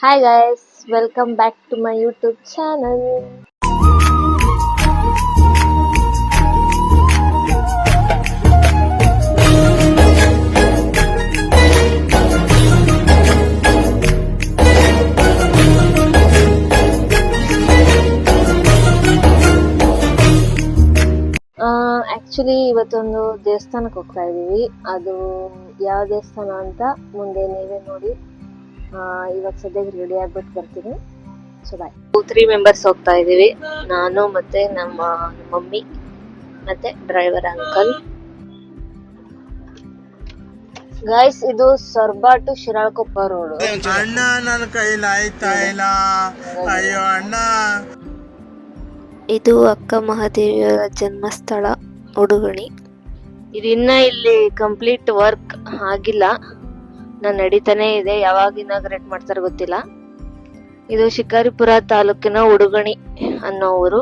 Hi guys, welcome back to my YouTube channel. Actually ಇವತ್ತೊಂದು ದೇವಸ್ಥಾನಕ್ಕೆ ಹೋಗ್ತಾ ಇದ್ದೀವಿ ಅದು ಯಾವ ದೇವಸ್ಥಾನ ಅಂತ ಮುಂದೆ ನೀವೇ ನೋಡಿ ಆ, ಇವಾಗ ಸದ್ಯಕ್ಕೆ ರೆಡಿ ಆಗ್ಬಿಟ್ಟು ಬರ್ತೀನಿ. ಸೊ ಬಾಯ್ ತ್ರೀ ಮೆಂಬರ್ಸ್ ಹೋಗ್ತಾ ಇದ್ದೀವಿ. ನಾನು ಮತ್ತೆ ನಮ್ಮ ಮಮ್ಮಿ ಮತ್ತೆ ಡ್ರೈವರ್ ಅಂಕಲ್ ಗೈಸ್ ಇದು ಸರ್ಬಾಟು ಶಿರಾಳ್ಕೊಪ್ಪ ರೋಡ್ ಅಣ್ಣ ನನ್ನ ಕೈಲಿ ಆಯ್ತಾ ಇಲ್ಲ. ಅಯ್ಯೋ ಅಣ್ಣ. ಇದು ಅಕ್ಕ ಮಹಾದೇವಿಯವರ ಜನ್ಮಸ್ಥಳ ಉಡುಗಣಿ. ಇದಿನ್ನ ಇನ್ನ ಇಲ್ಲಿ ಕಂಪ್ಲೀಟ್ ವರ್ಕ್ ಆಗಿಲ್ಲ. ನಾನು ನಡೀತಾನೆ ಇದೆ, ಯಾವಾಗ ಇನಾಗ್ರೇಟ್ ಮಾಡ್ತಾರೆ ಗೊತ್ತಿಲ್ಲ. ಇದು ಶಿಕಾರಿಪುರ ತಾಲೂಕಿನ ಉಡುಗಣಿ ಅನ್ನೋ ಊರು.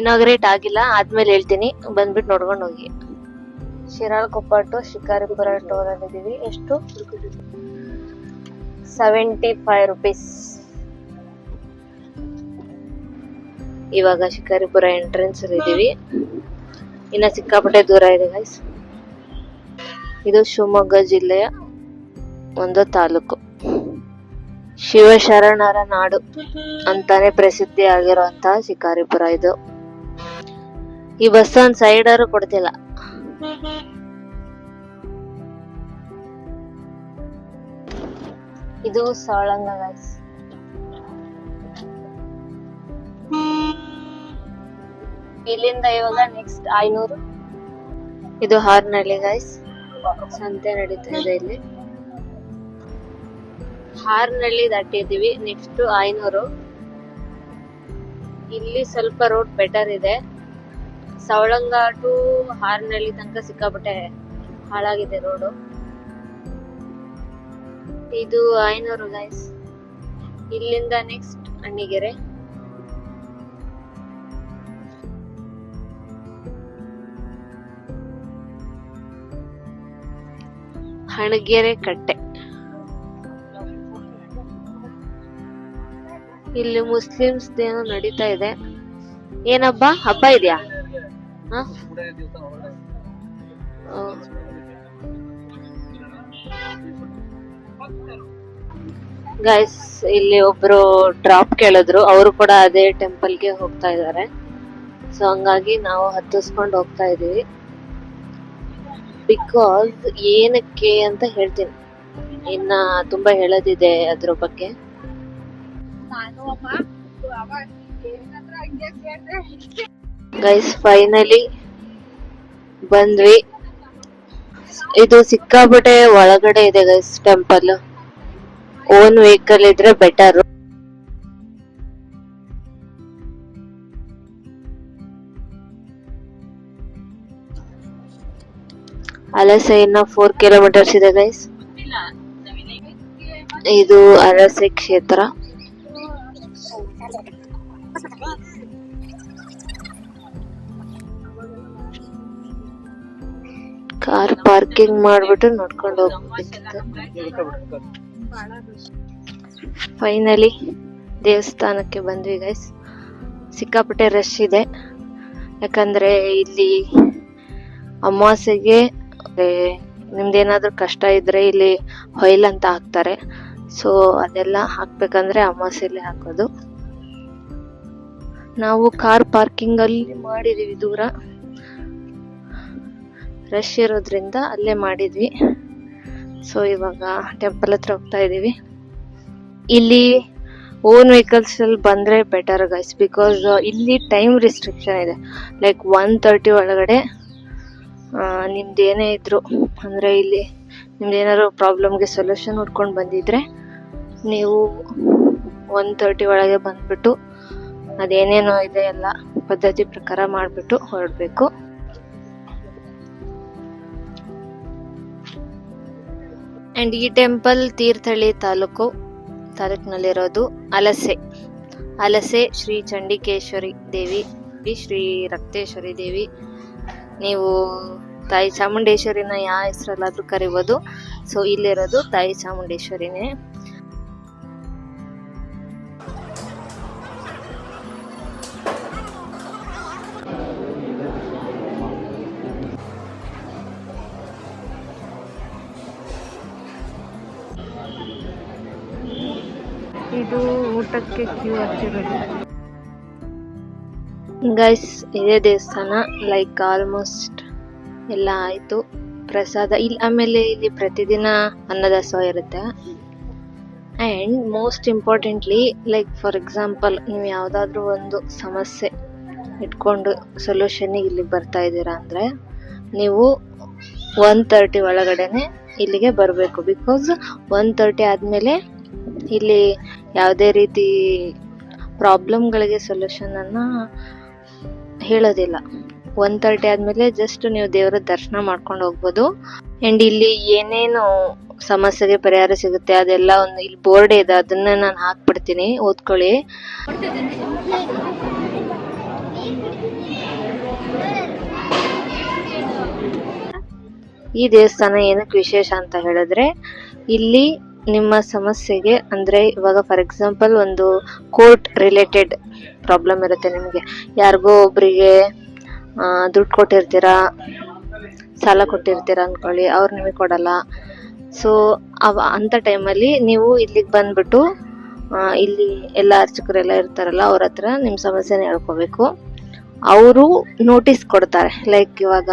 ಇನಾಗ್ರೇಟ್ ಆಗಿಲ್ಲ, ಆದ್ಮೇಲೆ ಹೇಳ್ತೀನಿ, ಬಂದ್ಬಿಟ್ಟು ನೋಡ್ಕೊಂಡು ಹೋಗಿ. ಶಿರಾಳಕೊಪ್ಪ ಟು ಶಿಕಾರಿಪುರ ಟೋಲ್ ಅಲ್ಲಿ ಇದೀವಿ. ಎಷ್ಟು? ಸೆವೆಂಟಿ ಫೈವ್ ರುಪೀಸ್ ಇವಾಗ ಶಿಕಾರಿಪುರ ಎಂಟ್ರೆನ್ಸ್ ಅಲ್ಲಿ ಇದೀವಿ. ಇನ್ನ ಸಿಕ್ಕಾಪಟ್ಟೆ ದೂರ ಇದೆ ಗೈಸ್ ಇದು ಶಿವಮೊಗ್ಗ ಜಿಲ್ಲೆಯ ಒಂದು ತಾಲೂಕು. ಶಿವಶರಣರ ನಾಡು ಅಂತಾನೆ ಪ್ರಸಿದ್ಧಿ ಆಗಿರುವಂತಹ ಶಿಕಾರಿಪುರ ಇದು. ಈ ಬಸ್ ಒಂದ್ ಸೈಡರು ಕೊಡ್ತಿಲ್ಲ. ಇದು ಸೋಳಂಗ ಗೈಸ್ ಇಲ್ಲಿಂದ ಇವಾಗ ನೆಕ್ಸ್ಟ್ ಐನೂರು. ಇದು ಹಾರ್ನಳ್ಳಿ ಗೈಸ್ ಸಂತೆ ನಡೀತಾ ಇದೆ ಇಲ್ಲಿ. ಹಾರ್ನಳ್ಳಿ ದಾಟಿದೀವಿ ನೆಕ್ಸ್ಟ್ ಐನೂರು ಇಲ್ಲಿ ಸ್ವಲ್ಪ ರೋಡ್ ಬೆಟರ್ ಇದೆ. ಸವಳಂಗ ಟು ಹಾರ್ನಳ್ಳಿ ತನಕ ಸಿಕ್ಕಾಪಟ್ಟೆ ಹಾಳಾಗಿದೆ ರೋಡು ಇದು ಐನೂರು ಗೈಸ್ ಇಲ್ಲಿಂದ ನೆಕ್ಸ್ಟ್ ಅಣ್ಣಿಗೆರೆ. ಹಣಗೆರೆ ಕಟ್ಟೆ. ಇಲ್ಲಿ ಮುಸ್ಲಿಮ್ಸ್ ಏನೋ ನಡೀತಾ ಇದೆ. ಏನಬ್ಬ? ಹಬ್ಬ ಇದೆಯಾ? ಗೈಸ್ ಇಲ್ಲಿ ಒಬ್ರು ಡ್ರಾಪ್ ಕೇಳಿದ್ರು. ಅವರು ಕೂಡ ಅದೇ ಟೆಂಪಲ್ಗೆ ಹೋಗ್ತಾ ಇದ್ದಾರೆ. ಸೊ ಹಂಗಾಗಿ ನಾವು ಹತ್ತಿಸ್ಕೊಂಡು ಹೋಗ್ತಾ ಇದೀವಿ ಬಿಕಾಸ್ ಏನಕ್ಕೆ ಅಂತ ಹೇಳ್ತೀನಿ. ಇನ್ನ ತುಂಬಾ ಹೇಳೋದಿದೆ ಅದ್ರ ಬಗ್ಗೆ. ಗೈಸ್ ಫೈನಲಿ ಬಂದ್ವಿ. ಇದು ಸಿಕ್ಕಾಪಟ್ಟೆ ಒಳಗಡೆ ಇದೆ ಗೈಸ್ ಟೆಂಪಲ್ ಓನ್ ವೆಹಿಕಲ್ ಇದ್ರೆ ಬೆಟರ್ ಅಲಸೆ ಇನ್ನ ಫೋರ್ ಕಿಲೋಮೀಟರ್ಸ್ ಇದೆ ಗೈಸ್ ಇದು ಅಲಸೆ ಕ್ಷೇತ್ರ. ಕಾರ್ ಪಾರ್ಕಿಂಗ್ ಮಾಡ್ಬಿಟ್ಟು ನೋಡ್ಕೊಂಡು ಹೋಗ್ಬೇಕಿತ್ತು ಫೈನಲಿ ದೇವಸ್ಥಾನಕ್ಕೆ ಬಂದ್ವಿ ಗೈಸ್ ಸಿಕ್ಕಾಪಟ್ಟೆ ರಶ್ ಇದೆ. ಯಾಕಂದ್ರೆ ಇಲ್ಲಿ ಅಮಾವಾಸ್ಯೆಗೆ ನಿಮ್ದೇನಾದ್ರೂ ಕಷ್ಟ ಇದ್ರೆ ಇಲ್ಲಿ ಹೊಯ್ಲ್ ಅಂತ ಹಾಕ್ತಾರೆ. ಸೊ ಅದೆಲ್ಲ ಹಾಕ್ಬೇಕಂದ್ರೆ ಅಮಾವಾಸ್ಯೆಲೆ ಹಾಕೋದು. ನಾವು ಕಾರ್ ಪಾರ್ಕಿಂಗ್ ಅಲ್ಲಿ ಮಾಡಿದೀವಿ ದೂರ. ರಶ್ ಇರೋದ್ರಿಂದ ಅಲ್ಲೇ ಮಾಡಿದ್ವಿ. ಸೊ ಇವಾಗ ಟೆಂಪಲ್ ಹತ್ರ ಹೋಗ್ತಾ ಇದೀವಿ. ಇಲ್ಲಿ ಓನ್ ವೆಹಿಕಲ್ಸ್ ಅಲ್ಲಿ ಬಂದ್ರೆ ಬೆಟರ್ ಗೈಸ್ ಬಿಕಾಸ್ ಇಲ್ಲಿ ಟೈಮ್ ರಿಸ್ಟ್ರಿಕ್ಷನ್ ಇದೆ. ಲೈಕ್ ಒನ್ ತರ್ಟಿ ಒಳಗಡೆ ಆ, ನಿಮ್ದು ಏನೇ ಇದ್ರು ಅಂದ್ರೆ ಇಲ್ಲಿ ನಿಮ್ದು ಏನಾದ್ರು ಪ್ರಾಬ್ಲಮ್ಗೆ ಸೊಲ್ಯೂಷನ್ ಹುಡ್ಕೊಂಡು ಬಂದಿದ್ರೆ ನೀವು ಒನ್ ತರ್ಟಿ ಒಳಗೆ ಬಂದುಬಿಟ್ಟು ಅದೇನೇನೋ ಇದೆ ಎಲ್ಲ ಪದ್ಧತಿ ಪ್ರಕಾರ ಮಾಡಿಬಿಟ್ಟು ಹೊರಡಬೇಕು. ಅಂಡ್ ಈ ಟೆಂಪಲ್ ತೀರ್ಥಹಳ್ಳಿ ತಾಲೂಕು ತಾಲೂಕಿನಲ್ಲಿರೋದು ಅಲಸೆ. ಅಲಸೆ ಶ್ರೀ ಚಂಡಿಕೇಶ್ವರಿ ದೇವಿ ಶ್ರೀ ರಕ್ತೇಶ್ವರಿ ದೇವಿ. ನೀವು ತಾಯಿ ಚಾಮುಂಡೇಶ್ವರಿನ ಯಾವ ಹೆಸರಲ್ಲಾದ್ರೂ ಕರಿಬೋದು. ಸೊ ಇಲ್ಲಿರೋದು ತಾಯಿ ಚಾಮುಂಡೇಶ್ವರಿನೇ. ಇದು ಊಟಕ್ಕೆ ಕ್ಯೂ ಹಚ್ಚಿರೋದು. ಗೈಸ್ ಇದೇ ದೇವಸ್ಥಾನ ಲೈಕ್ ಆಲ್ಮೋಸ್ಟ್ ಎಲ್ಲ ಆಯಿತು. ಪ್ರಸಾದ ಇಲ್ಲಿ ಆಮೇಲೆ ಇಲ್ಲಿ ಪ್ರತಿದಿನ ಅನ್ನದಾಸೋಹ ಇರುತ್ತೆ. And most importantly like for example ನೀವು ಯಾವುದಾದ್ರೂ ಒಂದು ಸಮಸ್ಯೆ ಇಟ್ಕೊಂಡು ಸೊಲ್ಯೂಷನ್ನಿಗೆ ಇಲ್ಲಿಗೆ ಬರ್ತಾ ಇದ್ದೀರಾ ಅಂದರೆ, ನೀವು ಒನ್ ತರ್ಟಿ ಒಳಗಡೆನೆ ಇಲ್ಲಿಗೆ ಬರಬೇಕು. ಬಿಕಾಸ್ ಒನ್ ತರ್ಟಿ ಆದಮೇಲೆ ಇಲ್ಲಿ ಯಾವುದೇ ರೀತಿ ಪ್ರಾಬ್ಲಮ್ಗಳಿಗೆ ಸೊಲ್ಯೂಷನನ್ನು ಹೇಳೋದಿಲ್ಲ. ಒನ್ ತರ್ಟಿ ಆದಮೇಲೆ ಜಸ್ಟ್ ನೀವು ದೇವರ ದರ್ಶನ ಮಾಡ್ಕೊಂಡು ಹೋಗ್ಬೋದು. ಆ್ಯಂಡ್ ಇಲ್ಲಿ ಏನೇನು ಸಮಸ್ಯೆಗೆ ಪರಿಹಾರ ಸಿಗುತ್ತೆ, ಅದೆಲ್ಲ ಒಂದು ಇಲ್ಲಿ ಬೋರ್ಡ್ ಇದೆ, ಅದನ್ನ ನಾನು ಹಾಕ್ಬಿಡ್ತೀನಿ, ಓದ್ಕೊಳ್ಳಿ. ಈ ದೇವಸ್ಥಾನ ಏನಕ್ಕೆ ವಿಶೇಷ ಅಂತ ಹೇಳಿದ್ರೆ, ಇಲ್ಲಿ ನಿಮ್ಮ ಸಮಸ್ಯೆಗೆ ಅಂದ್ರೆ ಇವಾಗ ಫಾರ್ ಎಕ್ಸಾಂಪಲ್ ಒಂದು ಕೋರ್ಟ್ ರಿಲೇಟೆಡ್ ಪ್ರಾಬ್ಲಮ್ ಇರುತ್ತೆ ನಿಮಗೆ. ಯಾರಿಗೋ ಒಬ್ರಿಗೆ ದುಡ್ಡು ಕೊಟ್ಟಿರ್ತೀರಾ, ಸಾಲ ಕೊಟ್ಟಿರ್ತೀರಾ ಅನ್ಕೊಳ್ಳಿ, ಅವ್ರು ನಿಮಗೆ ಕೊಡಲ್ಲ. ಸೊ ಅವ ಅಂಥ ಟೈಮಲ್ಲಿ ನೀವು ಇಲ್ಲಿಗೆ ಬಂದ್ಬಿಟ್ಟು ಇಲ್ಲಿ ಎಲ್ಲ ಅರ್ಚಕರೆಲ್ಲ ಇರ್ತಾರಲ್ಲ ಅವ್ರ ಹತ್ರ ನಿಮ್ಮ ಸಮಸ್ಯೆನ ಹೇಳ್ಕೋಬೇಕು. ಅವರು ನೋಟಿಸ್ ಕೊಡ್ತಾರೆ ಲೈಕ್ ಇವಾಗ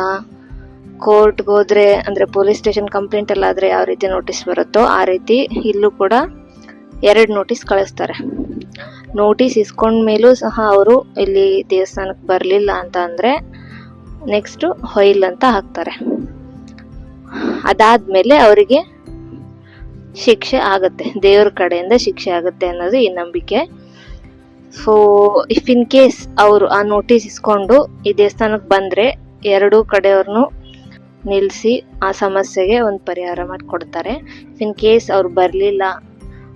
ಕೋರ್ಟ್ಗೆ ಹೋದ್ರೆ, ಅಂದರೆ ಪೊಲೀಸ್ ಸ್ಟೇಷನ್ ಕಂಪ್ಲೇಂಟ್ ಎಲ್ಲ ಆದರೆ ಯಾವ ರೀತಿ ನೋಟಿಸ್ ಬರುತ್ತೋ ಆ ರೀತಿ ಇಲ್ಲೂ ಕೂಡ ಎರಡು ನೋಟಿಸ್ ಕಳಿಸ್ತಾರೆ. ನೋಟಿಸ್ ಇಸ್ಕೊಂಡ ಮೇಲೂ ಸಹ ಅವರು ಇಲ್ಲಿ ದೇವಸ್ಥಾನಕ್ಕೆ ಬರಲಿಲ್ಲ ಅಂತ ಅಂದರೆ ನೆಕ್ಸ್ಟು ಹೊಯ್ಲ್ ಅಂತ ಹಾಕ್ತಾರೆ. ಅದಾದಮೇಲೆ ಅವರಿಗೆ ಶಿಕ್ಷೆ ಆಗುತ್ತೆ, ದೇವ್ರ ಕಡೆಯಿಂದ ಶಿಕ್ಷೆ ಆಗುತ್ತೆ ಅನ್ನೋದು ಈ ನಂಬಿಕೆ. ಸೊ ಇಫ್ ಇನ್ ಕೇಸ್ ಅವರು ಆ ನೋಟಿಸ್ ಇಸ್ಕೊಂಡು ಈ ದೇವಸ್ಥಾನಕ್ಕೆ ಬಂದರೆ ಎರಡೂ ಕಡೆಯವ್ರನ್ನೂ ನಿಲ್ಲಿಸಿ ಆ ಸಮಸ್ಯೆಗೆ ಒಂದು ಪರಿಹಾರ ಮಾಡಿಕೊಡ್ತಾರೆ. ಇನ್ ಕೇಸ್ ಅವ್ರು ಬರಲಿಲ್ಲ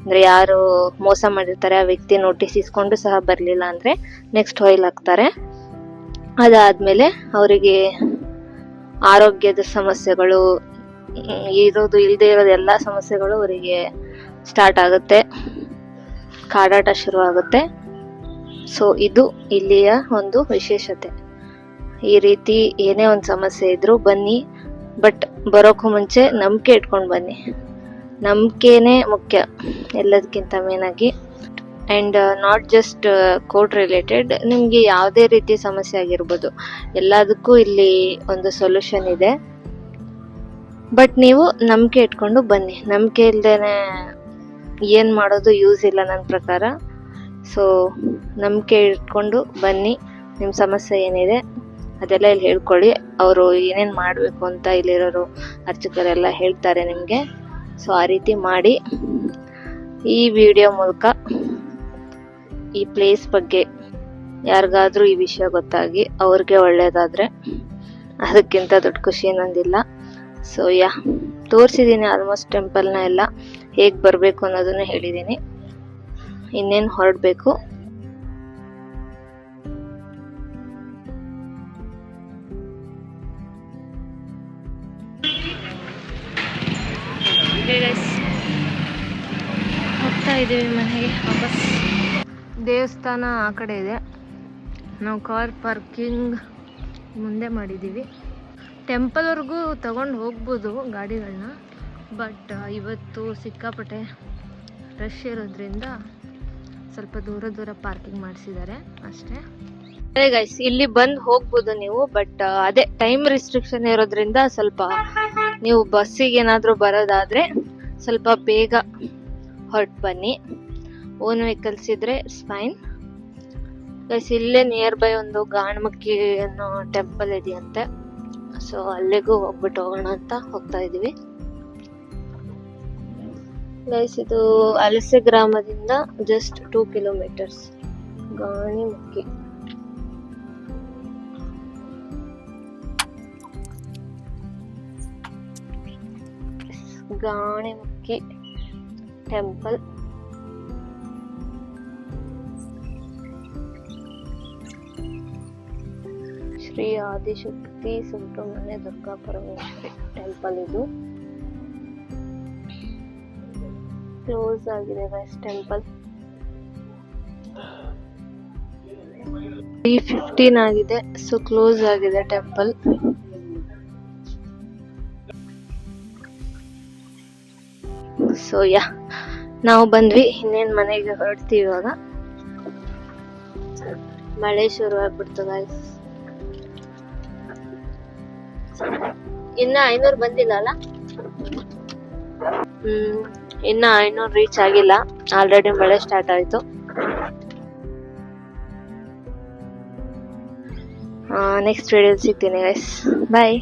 ಅಂದರೆ ಯಾರು ಮೋಸ ಮಾಡಿರ್ತಾರೆ, ಆ ವ್ಯಕ್ತಿ ನೋಟಿಸ್ ಇಸ್ಕೊಂಡು ಸಹ ಬರಲಿಲ್ಲ ಅಂದರೆ ನೆಕ್ಸ್ಟ್ ಹೊಯ್ಲ್ ಹಾಕ್ತಾರೆ. ಅದಾದಮೇಲೆ ಅವರಿಗೆ ಆರೋಗ್ಯದ ಸಮಸ್ಯೆಗಳು, ಇರೋದು ಇಲ್ಲದೆ ಇರೋದು ಎಲ್ಲ ಸಮಸ್ಯೆಗಳು ಅವರಿಗೆ ಸ್ಟಾರ್ಟ್ ಆಗುತ್ತೆ. ಕಾಡಾಟ ಶುರು ಆಗುತ್ತೆ. ಸೊ ಇದು ಇಲ್ಲಿಯ ಒಂದು ವಿಶೇಷತೆ. ಈ ರೀತಿ ಏನೇ ಒಂದು ಸಮಸ್ಯೆ ಇದ್ರೂ ಬನ್ನಿ ಬಟ್ ಬರೋಕ್ಕೂ ಮುಂಚೆ ನಂಬಿಕೆ ಇಟ್ಕೊಂಡು ಬನ್ನಿ. ನಂಬಿಕೆನೇ ಮುಖ್ಯ ಎಲ್ಲದಕ್ಕಿಂತ ಮೇನಾಗಿ and not just court related ನಿಮಗೆ ಯಾವುದೇ ರೀತಿ ಸಮಸ್ಯೆ ಆಗಿರ್ಬೋದು, ಎಲ್ಲದಕ್ಕೂ ಇಲ್ಲಿ ಒಂದು ಸೊಲ್ಯೂಷನ್ ಇದೆ. ಬಟ್ ನೀವು ನಂಬಿಕೆ ಇಟ್ಕೊಂಡು ಬನ್ನಿ. ನಂಬಿಕೆ ಇಲ್ದೇನೆ ಏನು ಮಾಡೋದು ಯೂಸ್ ಇಲ್ಲ ನನ್ನ ಪ್ರಕಾರ. ಸೊ ನಂಬಿಕೆ ಇಟ್ಕೊಂಡು ಬನ್ನಿ. ನಿಮ್ಮ ಸಮಸ್ಯೆ ಏನಿದೆ, ಅದೆಲ್ಲ ಇಲ್ಲಿ ಹೇಳ್ಕೊಳ್ಳಿ. ಅವರು ಏನೇನು ಮಾಡಬೇಕು ಅಂತ ಇಲ್ಲಿರೋರು ಅರ್ಚಕರೆಲ್ಲ ಹೇಳ್ತಾರೆ ನಿಮಗೆ. ಸೊ, ಆ ರೀತಿ ಮಾಡಿ ಈ ವಿಡಿಯೋ ಮೂಲಕ ಈ ಪ್ಲೇಸ್ ಬಗ್ಗೆ ಯಾರಿಗಾದ್ರೂ ಈ ವಿಷಯ ಗೊತ್ತಾಗಿ ಅವ್ರಿಗೆ ಒಳ್ಳೇದಾದ್ರೆ ಅದಕ್ಕಿಂತ ದೊಡ್ಡ ಖುಷಿ ನಂದಿಲ್ಲ ಸೊ ಯಾ ತೋರಿಸಿದ್ದೀನಿ ಆಲ್ಮೋಸ್ಟ್ ಟೆಂಪಲ್ನ ಎಲ್ಲ ಹೇಗೆ ಬರಬೇಕು ಅನ್ನೋದನ್ನು ಹೇಳಿದ್ದೀನಿ ಇನ್ನೇನು ಹೊರಡಬೇಕು? ಹೋಗ್ತಾ ಇದ್ದೀವಿ ಮನೆಗೆ ವಾಪಸ್. ದೇವಸ್ಥಾನ ಆ ಕಡೆ ಇದೆ. ನಾವು ಕಾರ್ ಪಾರ್ಕಿಂಗ್ ಮುಂದೆ ಮಾಡಿದ್ದೀವಿ. ಟೆಂಪಲ್ವರೆಗೂ ತಗೊಂಡು ಹೋಗ್ಬೋದು ಗಾಡಿಗಳನ್ನ ಬಟ್ ಇವತ್ತು ಸಿಕ್ಕಾಪಟ್ಟೆ ರಶ್ ಇರೋದ್ರಿಂದ ಸ್ವಲ್ಪ ದೂರ ದೂರ ಪಾರ್ಕಿಂಗ್ ಮಾಡಿಸಿದ್ದಾರೆ ಅಷ್ಟೇ. ಅದೇ ಗೈಸ್ ಇಲ್ಲಿ ಬಂದು ಹೋಗ್ಬೋದು ನೀವು, ಬಟ್ ಅದೇ ಟೈಮ್ ರಿಸ್ಟ್ರಿಕ್ಷನ್ ಇರೋದ್ರಿಂದ ಸ್ವಲ್ಪ ನೀವು ಬಸ್ಸಿಗೆ ಏನಾದರೂ ಬರೋದಾದ್ರೆ ಸ್ವಲ್ಪ ಬೇಗ ಹೊರಟು ಬನ್ನಿ. Own vehicles it's fine guys ಇಲ್ಲೇ ನಿಯರ್ ಬೈ ಒಂದು ಗಾಣಮಕ್ಕಿ ಅನ್ನೋ ಟೆಂಪಲ್ ಇದೆಯಂತೆ. ಸೊ ಅಲ್ಲಿಗೂ ಹೋಗ್ಬಿಟ್ಟು ಹೋಗೋಣ ಅಂತ ಹೋಗ್ತಾ ಇದೀವಿ ಪ್ಲಸ್ ಇದು ಅಲಸೆ ಗ್ರಾಮದಿಂದ just two kilometers Ganimakki Ganimakki temple Shri Adishakti Subrahmanya Durga Parameshwari temple ಇದು. ಕ್ಲೋಸ್ ಆಗಿದೆ ಗೈಸ್ ಟೆಂಪಲ್ ತ್ರೀ ಫಿಫ್ಟೀನ್ ಆಗಿದೆ ಸೊ ಕ್ಲೋಸ್ ಆಗಿದೆ ಟೆಂಪಲ್ ಸೊ ಯಾ ನಾವು ಬಂದ್ವಿ, ಇನ್ನೇನ್ ಮನೆಗೆ ಹೊರಡ್ತೀವಿ ಇವಾಗ. ಮಳೆ ಶುರು ಆಗ್ಬಿಡ್ತು ಗಾಯ್ಸ್ ಇನ್ನ ಐನೂರು ಬಂದಿಲ್ಲ ಅಲ್ಲ? ಹ್ಮ್, ಇನ್ನ ಐನೂರು ರೀಚ್ ಆಗಿಲ್ಲ. ಆಲ್ರೆಡಿ ಮಳೆ ಸ್ಟಾರ್ಟ್ ಆಯ್ತು. ನೆಕ್ಸ್ಟ್ ವಿಡಿಯೋ ಸಿಗ್ತೀನಿ ಗಾಯ್ಸ್ ಬಾಯ್